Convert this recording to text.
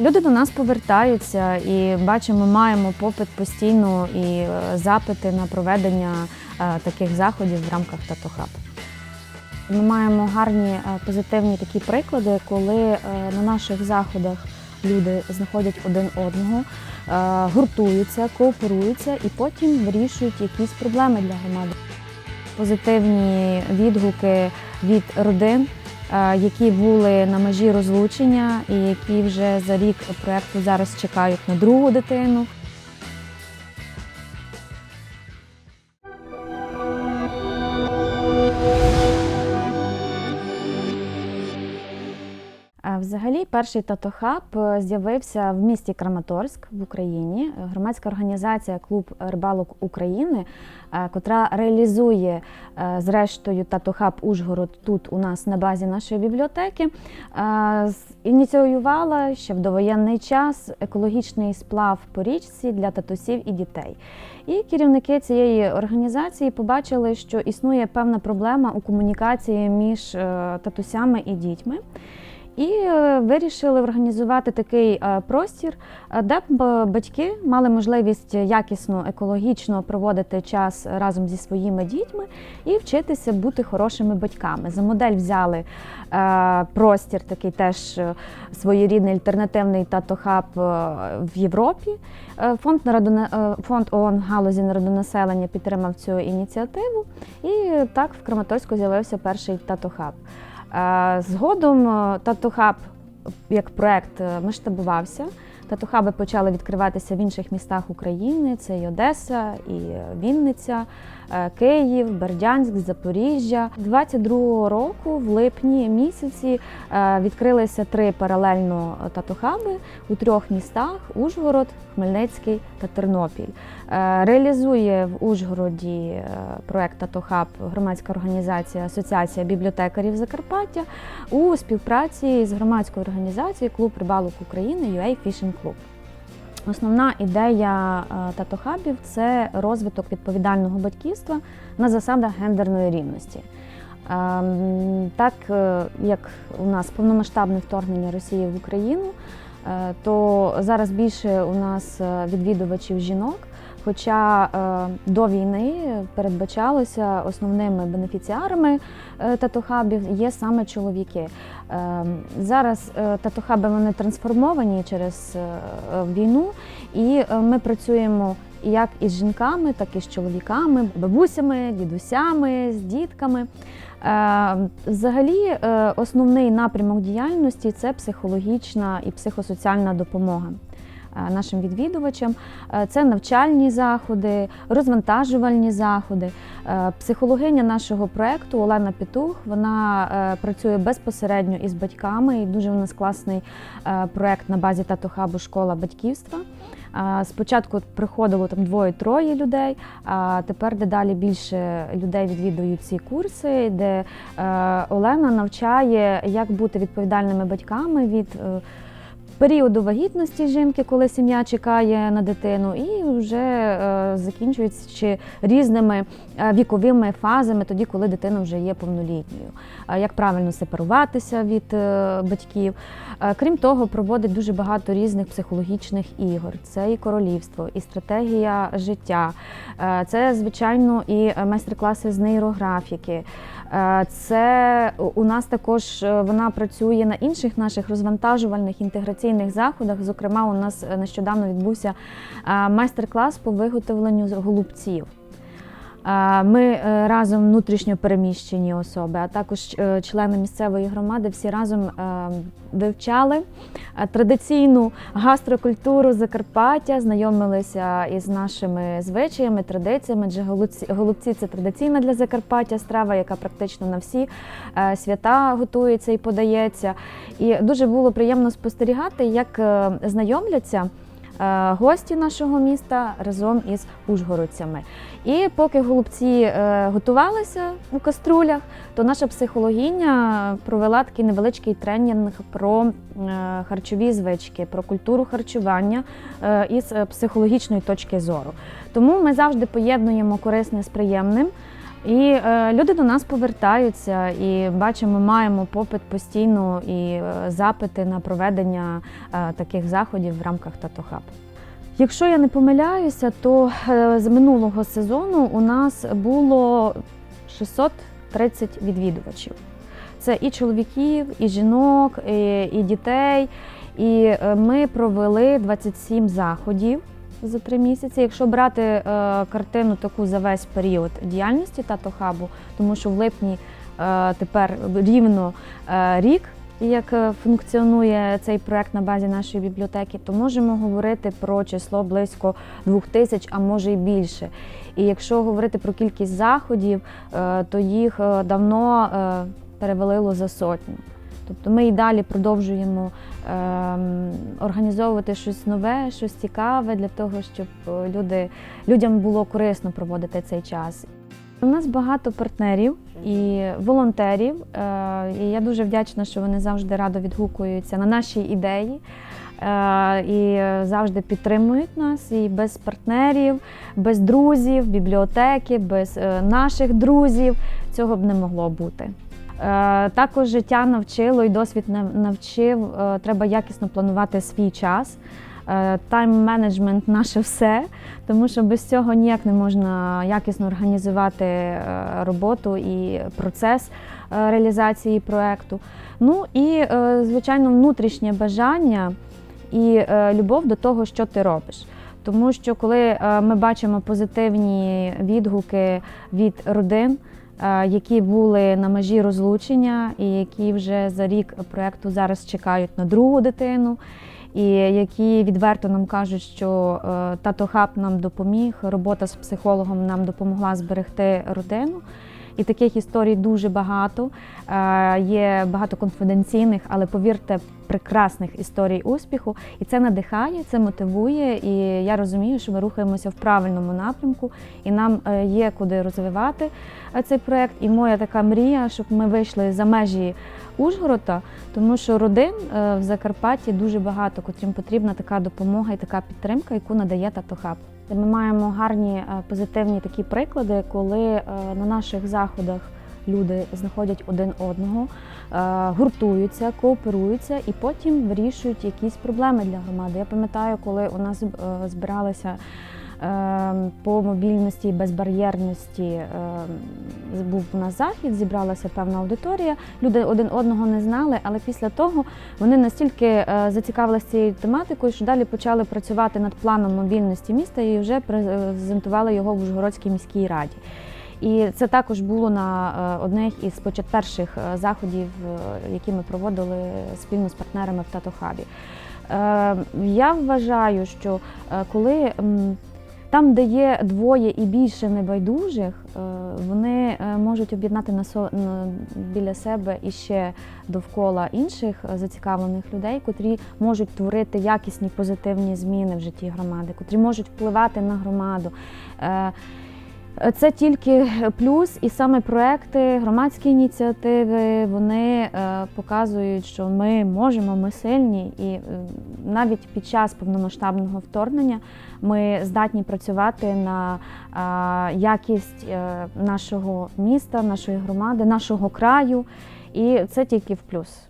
Люди до нас повертаються і бачимо, маємо попит постійно і е, запити на проведення е, таких заходів в рамках Татохаб. Ми маємо гарні е, позитивні такі приклади, коли на наших заходах люди знаходять один одного, гуртуються, кооперуються і потім вирішують якісь проблеми для громади. Позитивні відгуки від родин, які були на межі розлучення і які вже за рік проєкту зараз чекають на другу дитину. Взагалі, перший татохаб е, з'явився в місті Краматорськ в Україні. Громадська організація Клуб рибалок України, е, котра реалізує е, зрештою татохаб Ужгород тут у нас на базі нашої бібліотеки, е, ініціювала ще в довоєнний час екологічний сплав по річці для татусів і дітей. І керівники цієї організації побачили, що існує певна проблема у комунікації між е, татусями і дітьми. І е, вирішили організувати такий е, простір, е, де б батьки мали можливість якісно, екологічно проводити час разом зі своїми дітьми і вчитися бути хорошими батьками. За модель взяли простір, такий теж своєрідний альтернативний татохаб в Європі. Фонд народона... фонд ООН галузі народонаселення підтримав цю ініціативу, і так в Краматорську з'явився перший татохаб. Е, Згодом е, Татухаб як проект е, масштабувався. Татухаби почали відкриватися в інших містах України: це і Одеса, і е, Вінниця, е, Київ, Бердянськ, Запоріжжя. 22-го року, в липні місяці, е, відкрилися три паралельно татухаби у трьох містах: Ужгород, Хмельницький та Тернопіль. Е, Реалізує в Ужгороді е, проект Татохаб громадська організація Асоціація бібліотекарів Закарпаття у співпраці з громадською організацією Клуб рибалок України UA Fishing Club. Основна ідея е, татохабів це розвиток відповідального батьківства на засадах гендерної рівності. Ем, Так е, як у нас повномасштабне вторгнення Росії в Україну, е, то зараз більше у нас відвідувачів жінок. Хоча е, до війни передбачалося основними бенефіціарами е, татухабів є саме чоловіки. Е, Зараз татухаби вони трансформовані через війну, і ми працюємо як із жінками, так і з чоловіками, бабусями, дідусями, з дітками. Взагалі, основний напрямок діяльності це психологічна і психосоціальна допомога нашим відвідувачам. Е, Це навчальні заходи, розвантажувальні заходи. Е, Психологиня нашого проєкту Олена Петух вона е, працює безпосередньо із батьками. І дуже у нас класний е, проєкт на базі татохабу Школа батьківства. Е, Спочатку приходило там двоє-троє людей, а тепер дедалі більше людей відвідують ці курси, де е, Олена навчає, як бути відповідальними батьками від е, періоду вагітності жінки, коли сім'я чекає на дитину, і вже е, закінчуючи різними е, віковими фазами, тоді, коли дитина вже є повнолітньою. Як правильно сепаруватися від е, батьків. Крім того, проводить дуже багато різних психологічних ігор. Це і королівство, і стратегія життя, це, звичайно, і майстер-класи з нейрографіки. Це у нас також вона працює на інших наших розвантажувальних інтеграційних заходах. Зокрема, у нас е, нещодавно відбувся е, майстер-клас по виготовленню голубців. Ми е, разом внутрішньо переміщені особи, а також е, члени місцевої громади всі разом е, вивчали традиційну гастрокультуру Закарпаття, знайомилися із нашими звичаями, традиціями. Адже голубці, це традиційна для Закарпаття страва, яка практично на всі свята готується і подається. І дуже було приємно спостерігати, як знайомляться. Е, Гості нашого міста разом із ужгородцями. І поки голубці е, готувалися у каструлях, то наша психологиня провела такий невеличкий тренінг про е, харчові звички, про культуру харчування із психологічної точки зору. Тому ми завжди поєднуємо корисне з приємним. І е, люди до нас повертаються і бачимо, маємо попит постійно і е, запити на проведення е, таких заходів в рамках Татохаб. Якщо я не помиляюся, то з минулого сезону у нас було 630 відвідувачів. Це і чоловіків, і жінок, і, дітей. І ми провели 27 заходів за три місяці. Якщо брати е, картину таку за весь період діяльності Тато Хабу, тому що в липні е, тепер рівно е, рік, як е, функціонує цей проект на базі нашої бібліотеки, то можемо говорити про число близько двох тисяч, а може й більше. І якщо говорити про кількість заходів, е, то їх е, давно е, перевалило за сотню. Тобто ми і далі продовжуємо ем, організовувати щось нове, щось цікаве для того, щоб е, люди, людям було корисно проводити цей час. У нас багато партнерів і волонтерів, е, і я дуже вдячна, що вони завжди радо відгукуються на наші ідеї е, і завжди підтримують нас. І без партнерів, без друзів, бібліотеки, без е, наших друзів цього б не могло бути. Е, Також життя навчило і досвід навчив. е, Треба якісно планувати свій час. Тайм-менеджмент наше все, тому що без цього ніяк не можна якісно організувати е, роботу і процес реалізації проекту. Ну і, звичайно, внутрішнє бажання і любов до того, що ти робиш. Тому що коли ми бачимо позитивні відгуки від родин, які були на межі розлучення, і які вже за рік проекту зараз чекають на другу дитину, і які відверто нам кажуть, що е, тато хаб нам допоміг, робота з психологом нам допомогла зберегти родину. І таких історій дуже багато. Е, Є багато конфіденційних, але повірте, прекрасних історій успіху. І це надихає, це мотивує. І я розумію, що ми рухаємося в правильному напрямку, і нам е, є куди розвивати е, цей проект. І моя така мрія, щоб ми вийшли за межі Ужгорода, тому що родин в Закарпатті дуже багато, котрим потрібна така допомога і така підтримка, яку надає Татохаб. Ми маємо гарні е, позитивні такі приклади, коли е, на наших заходах люди знаходять один одного, е, гуртуються, кооперуються і потім вирішують якісь проблеми для громади. Я пам'ятаю, коли у нас збиралися по мобільності і безбар'єрності. е, Був у нас захід, зібралася певна аудиторія. Люди один одного не знали, але після того вони настільки е, зацікавилися цією тематикою, що далі почали працювати над планом мобільності міста і вже презентували його в Ужгородській міській раді. І це також було на е, одних із перших е, заходів, які ми проводили спільно з партнерами в Татохабі. Е, Я вважаю, що коли там, де є двоє і більше небайдужих, е, вони е, можуть об'єднати біля себе і ще довкола інших е, зацікавлених людей, котрі можуть творити якісні позитивні зміни в житті громади, котрі можуть впливати на громаду. Це тільки плюс, і саме проекти, громадські ініціативи, вони е, показують, що ми можемо, ми сильні, і е, навіть під час повномасштабного вторгнення ми здатні працювати на е, якість нашого міста, нашої громади, нашого краю, і це тільки в плюс.